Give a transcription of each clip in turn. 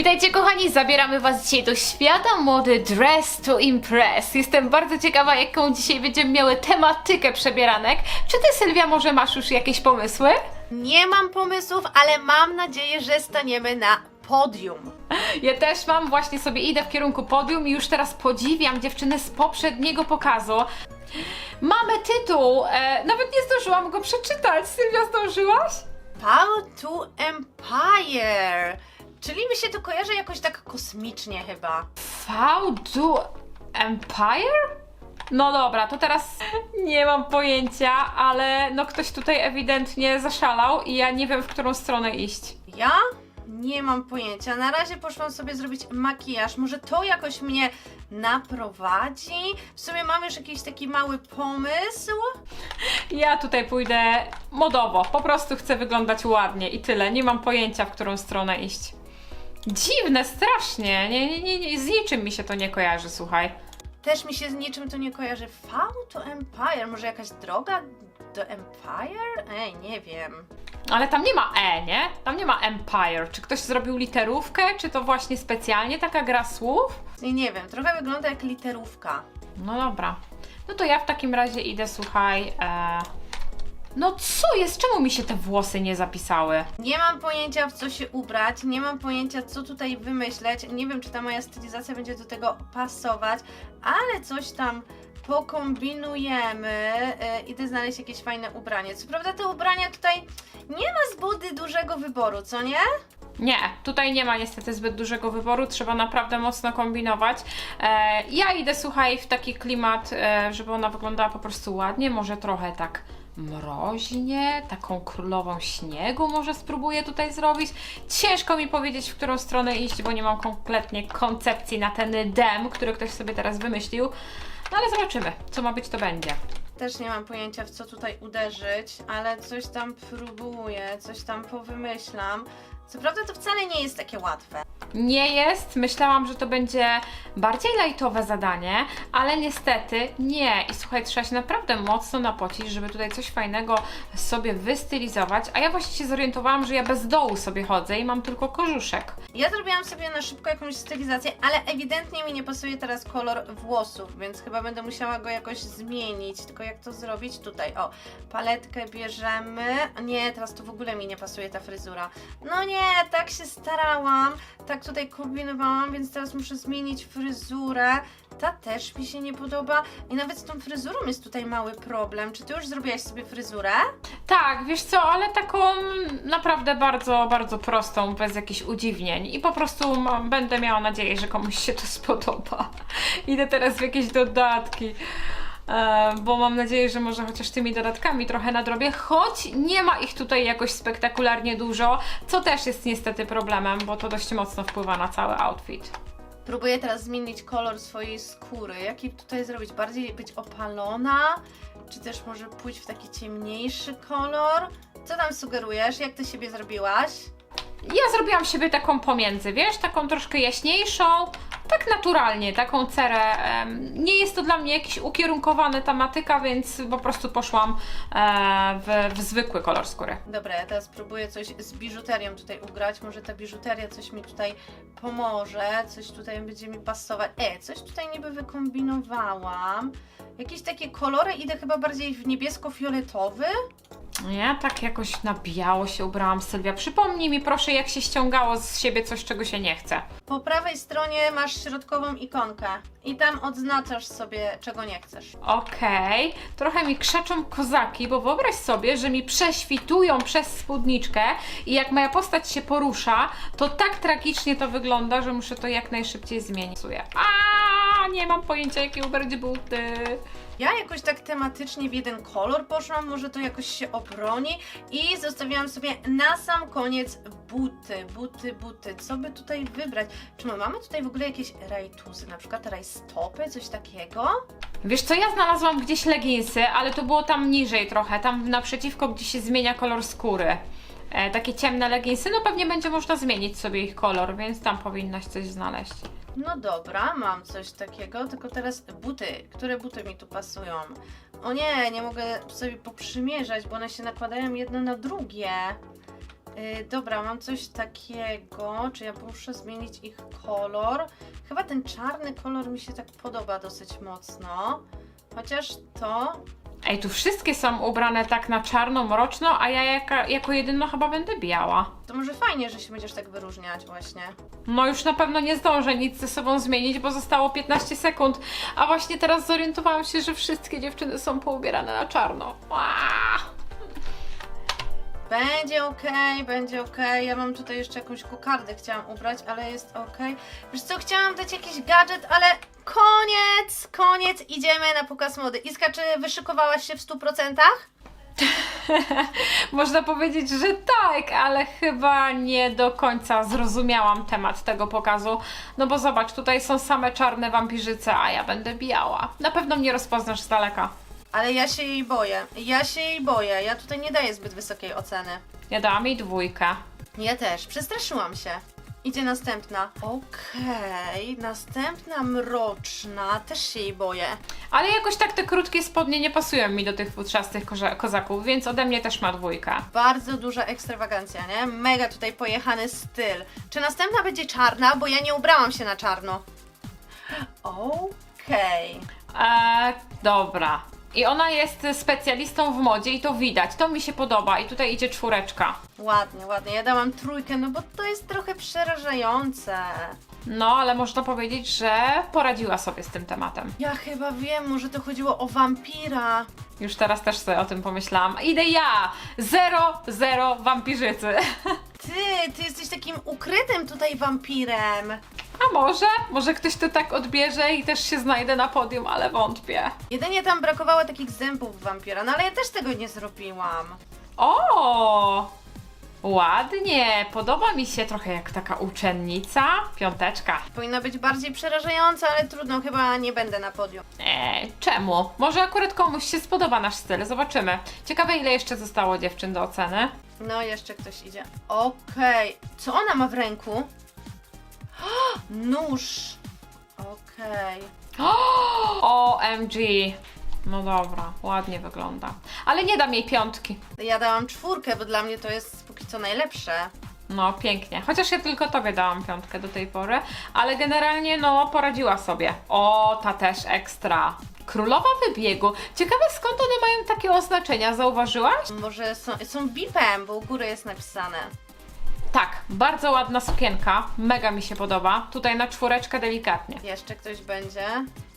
Witajcie kochani, zabieramy Was dzisiaj do świata mody Dress to Impress. Jestem bardzo ciekawa, jaką dzisiaj będziemy miały tematykę przebieranek. Czy Ty Sylwia może masz już jakieś pomysły? Nie mam pomysłów, ale mam nadzieję, że staniemy na podium. Ja też mam, właśnie sobie idę w kierunku podium i już teraz podziwiam dziewczyny z poprzedniego pokazu. Mamy tytuł, e, nawet nie zdążyłam go przeczytać. Sylwia, zdążyłaś? Power to Empire. Czyli mi się to kojarzy jakoś tak kosmicznie chyba. Do Empire? No dobra, to teraz nie mam pojęcia, ale no ktoś tutaj ewidentnie zaszalał i ja nie wiem, w którą stronę iść. Ja nie mam pojęcia. Na razie poszłam sobie zrobić makijaż. Może to jakoś mnie naprowadzi? W sumie mam już jakiś taki mały pomysł. Ja tutaj pójdę modowo, po prostu chcę wyglądać ładnie i tyle. Nie mam pojęcia, w którą stronę iść. Dziwne, strasznie. Nie, nie, nie, nie, z niczym mi się to nie kojarzy, słuchaj. Też mi się z niczym to nie kojarzy. V to Empire. Może jakaś droga do Empire? Ej, nie wiem. Ale tam nie ma E, nie? Tam nie ma Empire. Czy ktoś zrobił literówkę, czy to właśnie specjalnie taka gra słów? Nie, nie wiem. Trochę wygląda jak literówka. No dobra. No to ja w takim razie idę, słuchaj. E... No co jest? Czemu mi się te włosy nie zapisały? Nie mam pojęcia w co się ubrać, nie mam pojęcia co tutaj wymyśleć. Nie wiem, czy ta moja stylizacja będzie do tego pasować, ale coś tam pokombinujemy. Yy, idę znaleźć jakieś fajne ubranie. Co prawda, te ubrania tutaj nie ma zbudy dużego wyboru, co nie? Nie, tutaj nie ma niestety zbyt dużego wyboru, trzeba naprawdę mocno kombinować. E, ja idę, słuchaj, w taki klimat, e, żeby ona wyglądała po prostu ładnie, może trochę tak mroźnie, taką królową śniegu może spróbuję tutaj zrobić. Ciężko mi powiedzieć, w którą stronę iść, bo nie mam kompletnie koncepcji na ten dem, który ktoś sobie teraz wymyślił. No ale zobaczymy, co ma być, to będzie. Też nie mam pojęcia w co tutaj uderzyć, ale coś tam próbuję, coś tam powymyślam. Co prawda, to wcale nie jest takie łatwe. Nie jest. Myślałam, że to będzie bardziej lajtowe zadanie, ale niestety nie. I słuchaj, trzeba się naprawdę mocno napocić, żeby tutaj coś fajnego sobie wystylizować. A ja właśnie się zorientowałam, że ja bez dołu sobie chodzę i mam tylko kożuszek. Ja zrobiłam sobie na szybko jakąś stylizację, ale ewidentnie mi nie pasuje teraz kolor włosów, więc chyba będę musiała go jakoś zmienić. Tylko jak to zrobić? Tutaj, o, paletkę bierzemy. Nie, teraz to w ogóle mi nie pasuje ta fryzura. No nie, tak się starałam, tak tutaj kombinowałam, więc teraz muszę zmienić fryzurę. Ta też mi się nie podoba i nawet z tą fryzurą jest tutaj mały problem. Czy ty już zrobiłaś sobie fryzurę? Tak, wiesz co, ale taką naprawdę bardzo, bardzo prostą, bez jakichś udziwnień. I po prostu mam, będę miała nadzieję, że komuś się to spodoba. Idę teraz w jakieś dodatki. E, bo mam nadzieję, że może chociaż tymi dodatkami trochę nadrobię, choć nie ma ich tutaj jakoś spektakularnie dużo, co też jest niestety problemem, bo to dość mocno wpływa na cały outfit. Próbuję teraz zmienić kolor swojej skóry. Jaki tutaj zrobić? Bardziej być opalona? Czy też może pójść w taki ciemniejszy kolor? Co tam sugerujesz? Jak ty siebie zrobiłaś? Ja zrobiłam siebie taką pomiędzy, wiesz, taką troszkę jaśniejszą, tak naturalnie, taką cerę. Nie jest to dla mnie jakiś ukierunkowana tematyka, więc po prostu poszłam e, w, w zwykły kolor skóry. Dobra, ja teraz próbuję coś z biżuterią tutaj ugrać. Może ta biżuteria coś mi tutaj pomoże, coś tutaj będzie mi pasować. E, coś tutaj niby wykombinowałam. Jakieś takie kolory, idę chyba bardziej w niebiesko-fioletowy. Ja tak jakoś na biało się ubrałam, Sylwia. Przypomnij mi proszę, jak się ściągało z siebie coś, czego się nie chce. Po prawej stronie masz środkową ikonkę i tam odznaczasz sobie, czego nie chcesz. Okej, trochę mi krzeczą kozaki, bo wyobraź sobie, że mi prześwitują przez spódniczkę i jak moja postać się porusza, to tak tragicznie to wygląda, że muszę to jak najszybciej zmienić. A nie mam pojęcia, jakie ubrać buty. Ja jakoś tak tematycznie w jeden kolor poszłam, może to jakoś się obroni i zostawiłam sobie na sam koniec buty, buty, buty. Co by tutaj wybrać? Czy my mamy tutaj w ogóle jakieś rajtusy, na przykład rajstopy, coś takiego? Wiesz co, ja znalazłam gdzieś leginsy, ale to było tam niżej trochę, tam naprzeciwko, gdzie się zmienia kolor skóry. E, takie ciemne leginsy, no pewnie będzie można zmienić sobie ich kolor, więc tam powinnaś coś znaleźć. No dobra, mam coś takiego, tylko teraz buty. Które buty mi tu pasują? O nie, nie mogę sobie poprzymierzać, bo one się nakładają jedno na drugie. Yy, dobra, mam coś takiego, czy ja muszę zmienić ich kolor? Chyba ten czarny kolor mi się tak podoba dosyć mocno. Chociaż to Ej, tu wszystkie są ubrane tak na czarno, mroczno, a ja jaka, jako jedyna chyba będę biała. To może fajnie, że się będziesz tak wyróżniać właśnie. No już na pewno nie zdążę nic ze sobą zmienić, bo zostało 15 sekund, a właśnie teraz zorientowałam się, że wszystkie dziewczyny są poubierane na czarno. Aaaa! Będzie okej, będzie okej. Ja mam tutaj jeszcze jakąś kokardę chciałam ubrać, ale jest okej. Wiesz co, chciałam dać jakiś gadżet, ale koniec, koniec, idziemy na pokaz mody. Iska, czy wyszykowałaś się w 100%? Można powiedzieć, że tak, ale chyba nie do końca zrozumiałam temat tego pokazu. No bo zobacz, tutaj są same czarne wampirzyce, a ja będę biała. Na pewno mnie rozpoznasz z daleka. Ale ja się jej boję. Ja się jej boję. Ja tutaj nie daję zbyt wysokiej oceny. Ja dałam jej dwójkę. Ja też. Przestraszyłam się. Idzie następna. Okej, następna mroczna. Też się jej boję. Ale jakoś tak te krótkie spodnie nie pasują mi do tych futrzastych koza- kozaków, więc ode mnie też ma dwójkę. Bardzo duża ekstrawagancja, nie? Mega tutaj pojechany styl. Czy następna będzie czarna? Bo ja nie ubrałam się na czarno. Okej. Eee, dobra. I ona jest specjalistą w modzie i to widać. To mi się podoba. I tutaj idzie czwóreczka. Ładnie, ładnie. Ja dałam trójkę, no bo to jest trochę przerażające. No, ale można powiedzieć, że poradziła sobie z tym tematem. Ja chyba wiem, może to chodziło o wampira. Już teraz też sobie o tym pomyślałam. Idę ja! Zero, zero wampirzycy. Ty, ty jesteś takim ukrytym tutaj wampirem. A może? Może ktoś to tak odbierze i też się znajdę na podium, ale wątpię. Jedynie tam brakowało takich zębów wampira, no ale ja też tego nie zrobiłam. O! Ładnie, podoba mi się trochę jak taka uczennica. Piąteczka. Powinna być bardziej przerażająca, ale trudno, chyba nie będę na podium. Eee, czemu? Może akurat komuś się spodoba nasz styl, zobaczymy. Ciekawe ile jeszcze zostało dziewczyn do oceny. No, jeszcze ktoś idzie. Okej. Co ona ma w ręku? Nóż. Okej. OMG. No dobra, ładnie wygląda. Ale nie dam jej piątki. Ja dałam czwórkę, bo dla mnie to jest póki co najlepsze. No, pięknie. Chociaż ja tylko tobie dałam piątkę do tej pory, ale generalnie no poradziła sobie. O, ta też ekstra. Królowa wybiegu. Ciekawe skąd one mają takie oznaczenia, zauważyłaś? Może są, są bipem, bo u góry jest napisane. Tak, bardzo ładna sukienka. Mega mi się podoba. Tutaj na czwóreczkę delikatnie. Jeszcze ktoś będzie.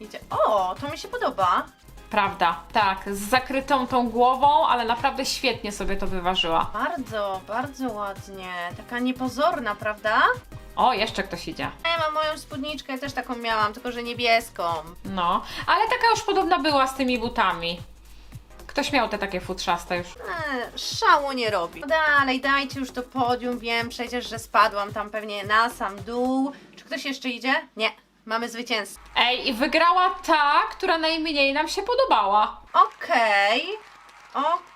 Idzie. O, to mi się podoba. Prawda, tak, z zakrytą tą głową, ale naprawdę świetnie sobie to wyważyła. Bardzo, bardzo ładnie. Taka niepozorna, prawda? O, jeszcze ktoś idzie. Ja mam moją spódniczkę, też taką miałam, tylko że niebieską. No, ale taka już podobna była z tymi butami. Ktoś miał te takie futrzaste już. Eee, szału nie robi. No dalej, dajcie już to podium. Wiem przecież, że spadłam tam pewnie na sam dół. Czy ktoś jeszcze idzie? Nie. Mamy zwycięzcę. Ej, i wygrała ta, która najmniej nam się podobała. Okej. Okej.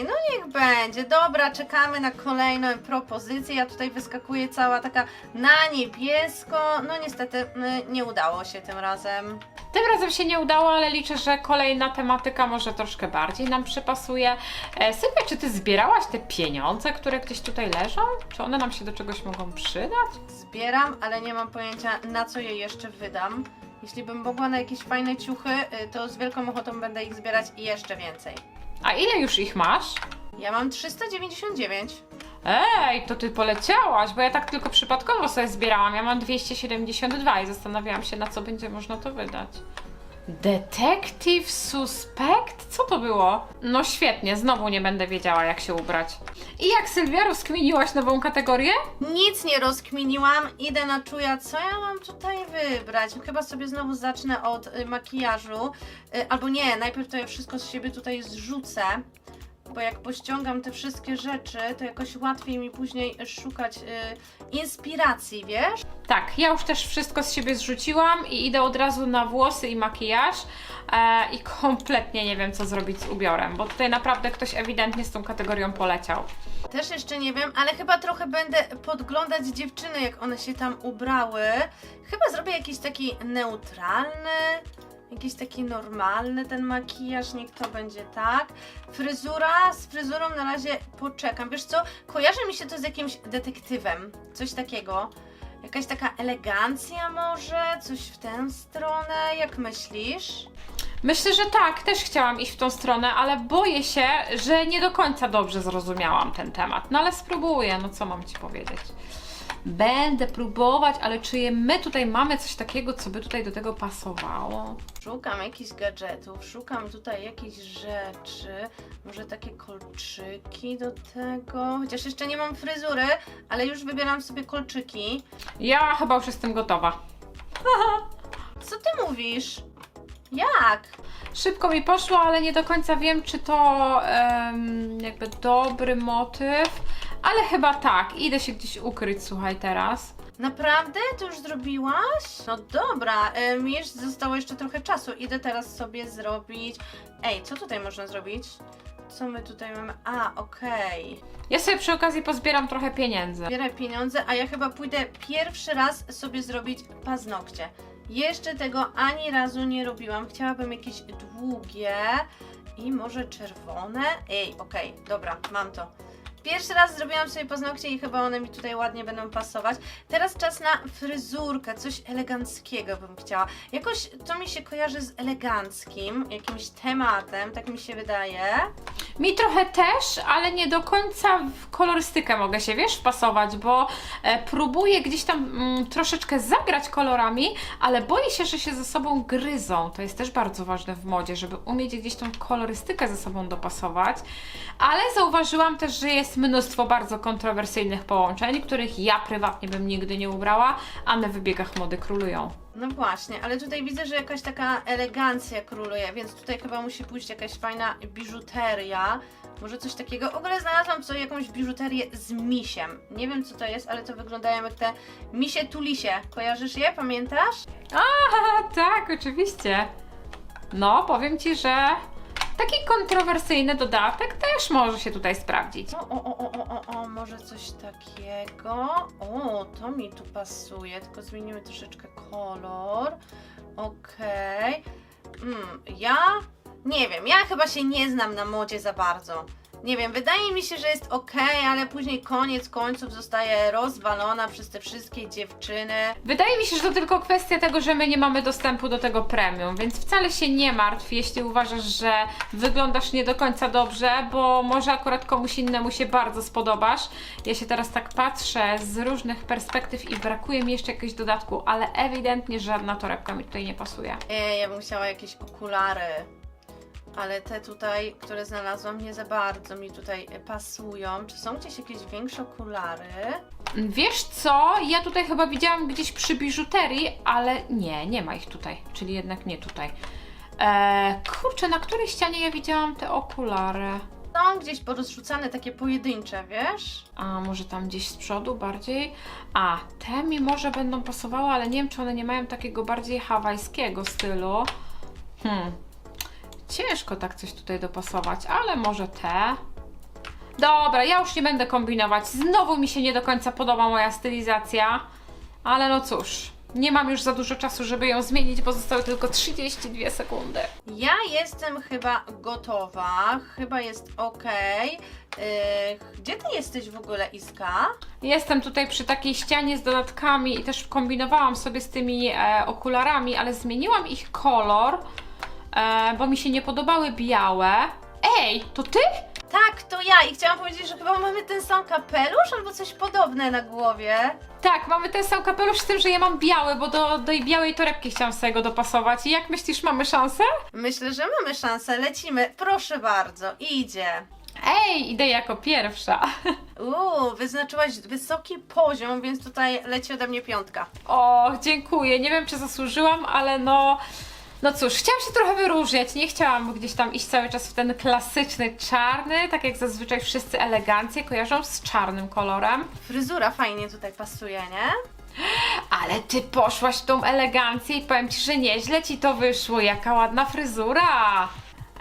No niech będzie. Dobra, czekamy na kolejną propozycję. Ja tutaj wyskakuję cała taka na niebiesko. No niestety y, nie udało się tym razem. Tym razem się nie udało, ale liczę, że kolejna tematyka może troszkę bardziej nam przypasuje. E, Sylwia, czy ty zbierałaś te pieniądze, które gdzieś tutaj leżą? Czy one nam się do czegoś mogą przydać? Zbieram, ale nie mam pojęcia na co je jeszcze wydam. Jeśli bym mogła na jakieś fajne ciuchy, y, to z wielką ochotą będę ich zbierać i jeszcze więcej. A ile już ich masz? Ja mam 399. Ej, to ty poleciałaś, bo ja tak tylko przypadkowo sobie zbierałam. Ja mam 272 i zastanawiałam się, na co będzie można to wydać. Detective Suspect? Co to było? No świetnie, znowu nie będę wiedziała, jak się ubrać. I jak Sylwia, rozkminiłaś nową kategorię? Nic nie rozkminiłam, idę na czuja, co ja mam tutaj wybrać. Chyba sobie znowu zacznę od y, makijażu. Y, albo nie, najpierw to ja wszystko z siebie tutaj zrzucę. Bo jak pościągam te wszystkie rzeczy, to jakoś łatwiej mi później szukać y, inspiracji, wiesz? Tak, ja już też wszystko z siebie zrzuciłam i idę od razu na włosy i makijaż e, i kompletnie nie wiem, co zrobić z ubiorem, bo tutaj naprawdę ktoś ewidentnie z tą kategorią poleciał. Też jeszcze nie wiem, ale chyba trochę będę podglądać dziewczyny, jak one się tam ubrały. Chyba zrobię jakiś taki neutralny Jakiś taki normalny ten makijaż, niech to będzie tak. Fryzura, z fryzurą na razie poczekam. Wiesz co, kojarzy mi się to z jakimś detektywem, coś takiego. Jakaś taka elegancja może, coś w tę stronę, jak myślisz? Myślę, że tak, też chciałam iść w tą stronę, ale boję się, że nie do końca dobrze zrozumiałam ten temat. No ale spróbuję, no co mam Ci powiedzieć. Będę próbować, ale czy my tutaj mamy coś takiego, co by tutaj do tego pasowało? Szukam jakichś gadżetów, szukam tutaj jakichś rzeczy, może takie kolczyki do tego, chociaż jeszcze nie mam fryzury, ale już wybieram sobie kolczyki. Ja chyba już jestem gotowa. Co ty mówisz? Jak? Szybko mi poszło, ale nie do końca wiem, czy to em, jakby dobry motyw, ale chyba tak. Idę się gdzieś ukryć, słuchaj, teraz. Naprawdę? To już zrobiłaś? No dobra, mi jeszcze zostało jeszcze trochę czasu. Idę teraz sobie zrobić. Ej, co tutaj można zrobić? Co my tutaj mamy? A, okej. Ja sobie przy okazji pozbieram trochę pieniędzy. Zbieraj pieniądze, a ja chyba pójdę pierwszy raz sobie zrobić paznokcie. Jeszcze tego ani razu nie robiłam. Chciałabym jakieś długie i może czerwone. Ej, okej, dobra, mam to. Pierwszy raz zrobiłam sobie paznokcie i chyba one mi tutaj ładnie będą pasować. Teraz czas na fryzurkę, coś eleganckiego bym chciała. Jakoś to mi się kojarzy z eleganckim, jakimś tematem, tak mi się wydaje. Mi trochę też, ale nie do końca w kolorystykę mogę się, wiesz, wpasować, bo e, próbuję gdzieś tam mm, troszeczkę zagrać kolorami, ale boję się, że się ze sobą gryzą. To jest też bardzo ważne w modzie, żeby umieć gdzieś tą kolorystykę ze sobą dopasować. Ale zauważyłam też, że jest mnóstwo bardzo kontrowersyjnych połączeń, których ja prywatnie bym nigdy nie ubrała, a na wybiegach mody królują. No właśnie, ale tutaj widzę, że jakaś taka elegancja króluje, więc tutaj chyba musi pójść jakaś fajna biżuteria. Może coś takiego. W ogóle znalazłam sobie jakąś biżuterię z misiem. Nie wiem co to jest, ale to wyglądają jak te misie tulisie. Kojarzysz je? Pamiętasz? A, tak, oczywiście. No, powiem Ci, że taki kontrowersyjny dodatek też może się tutaj sprawdzić. O, o, o, o, o, o, może coś takiego. O, to mi tu pasuje, tylko zmienimy troszeczkę kolor. Okej. Mm, ja nie wiem, ja chyba się nie znam na modzie za bardzo. Nie wiem, wydaje mi się, że jest ok, ale później koniec końców zostaje rozwalona przez te wszystkie dziewczyny. Wydaje mi się, że to tylko kwestia tego, że my nie mamy dostępu do tego premium, więc wcale się nie martw, jeśli uważasz, że wyglądasz nie do końca dobrze, bo może akurat komuś innemu się bardzo spodobasz. Ja się teraz tak patrzę z różnych perspektyw i brakuje mi jeszcze jakiegoś dodatku, ale ewidentnie żadna torebka mi tutaj nie pasuje. Nie, ja bym chciała jakieś okulary. Ale te tutaj, które znalazłam, nie za bardzo mi tutaj e, pasują. Czy są gdzieś jakieś większe okulary? Wiesz co? Ja tutaj chyba widziałam gdzieś przy biżuterii, ale nie, nie ma ich tutaj, czyli jednak nie tutaj. Eee, kurczę, na której ścianie ja widziałam te okulary? Są gdzieś porozrzucane takie pojedyncze, wiesz? A może tam gdzieś z przodu bardziej? A, te mi może będą pasowały, ale nie wiem, czy one nie mają takiego bardziej hawajskiego stylu. Hmm, ciężko tak coś tutaj dopasować, ale może te. Dobra, ja już nie będę kombinować. Znowu mi się nie do końca podoba moja stylizacja, ale no cóż. Nie mam już za dużo czasu, żeby ją zmienić, bo zostały tylko 32 sekundy. Ja jestem chyba gotowa, chyba jest ok. Yy, gdzie ty jesteś w ogóle, Iska? Jestem tutaj przy takiej ścianie z dodatkami i też kombinowałam sobie z tymi e, okularami, ale zmieniłam ich kolor, e, bo mi się nie podobały białe. Ej, to ty? Tak, to ja i chciałam powiedzieć, że chyba mamy ten sam kapelusz albo coś podobne na głowie. Tak, mamy ten sam kapelusz z tym, że ja mam biały, bo do, do tej białej torebki chciałam sobie go dopasować. I jak myślisz, mamy szansę? Myślę, że mamy szansę, lecimy. Proszę bardzo, idzie. Ej, idę jako pierwsza. Uuu, wyznaczyłaś wysoki poziom, więc tutaj leci ode mnie piątka. O, dziękuję. Nie wiem, czy zasłużyłam, ale no. No cóż, chciałam się trochę wyróżniać. Nie chciałam gdzieś tam iść cały czas w ten klasyczny czarny, tak jak zazwyczaj wszyscy elegancję kojarzą z czarnym kolorem. Fryzura fajnie tutaj pasuje, nie? Ale ty poszłaś w tą elegancję i powiem ci, że nieźle ci to wyszło. Jaka ładna fryzura!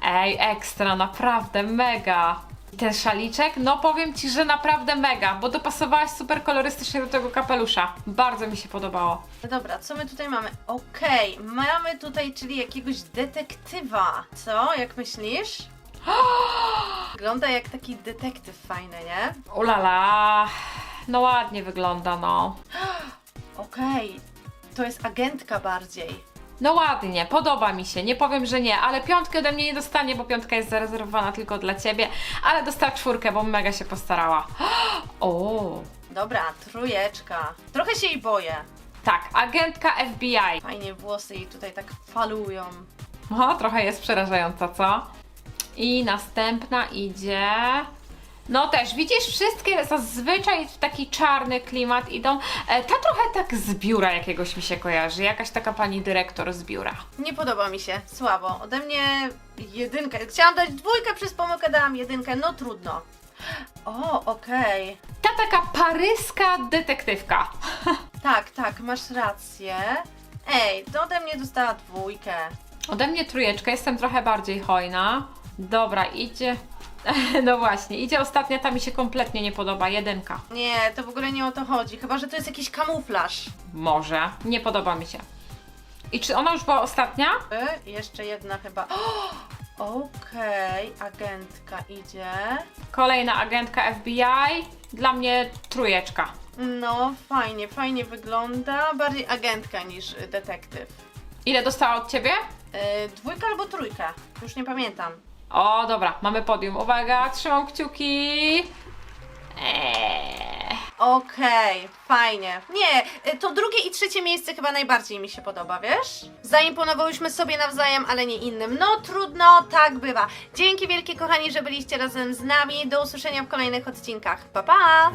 Ej, ekstra, naprawdę mega. Ten szaliczek, no powiem Ci, że naprawdę mega, bo dopasowałaś super kolorystycznie do tego kapelusza. Bardzo mi się podobało. Dobra, co my tutaj mamy? Okej, mamy tutaj, czyli jakiegoś detektywa. Co? Jak myślisz? Wygląda jak taki detektyw fajny, nie? Ulala, no ładnie wygląda, no. Okej, to jest agentka bardziej. No ładnie, podoba mi się, nie powiem, że nie, ale piątkę ode mnie nie dostanie, bo piątka jest zarezerwowana tylko dla Ciebie, ale dostała czwórkę, bo mega się postarała. O, Dobra, trójeczka. Trochę się jej boję. tak, agentka FBI. Fajnie włosy jej tutaj tak falują. O, trochę jest przerażająca, co? I następna idzie. No też, widzisz, wszystkie zazwyczaj w taki czarny klimat idą. E, ta trochę tak z biura jakiegoś mi się kojarzy, jakaś taka pani dyrektor z biura. Nie podoba mi się, słabo. Ode mnie jedynkę. Chciałam dać dwójkę, przez pomyłkę dałam jedynkę, no trudno. O, okej. Ta taka paryska detektywka. Tak, tak, masz rację. Ej, to ode mnie dostała dwójkę. Ode mnie trójeczka, jestem trochę bardziej hojna. Dobra, idzie. No właśnie, idzie ostatnia, ta mi się kompletnie nie podoba, jedynka. Nie, to w ogóle nie o to chodzi. Chyba, że to jest jakiś kamuflaż. Może, nie podoba mi się. I czy ona już była ostatnia? Y, jeszcze jedna chyba. O, Okej, agentka idzie. Kolejna agentka FBI, dla mnie trójeczka. No, fajnie, fajnie wygląda. Bardziej agentka niż y, detektyw. Ile dostała od ciebie? Y, dwójka albo trójka? Już nie pamiętam. O, dobra, mamy podium. Uwaga, trzymam kciuki. Eee. Okej, fajnie. Nie, y, to drugie i trzecie miejsce chyba najbardziej mi się podoba, wiesz? Zaimponowałyśmy sobie nawzajem, ale nie innym. No trudno, tak bywa. Dzięki wielkie kochani, że byliście razem z nami. Do usłyszenia w kolejnych odcinkach. Pa pa!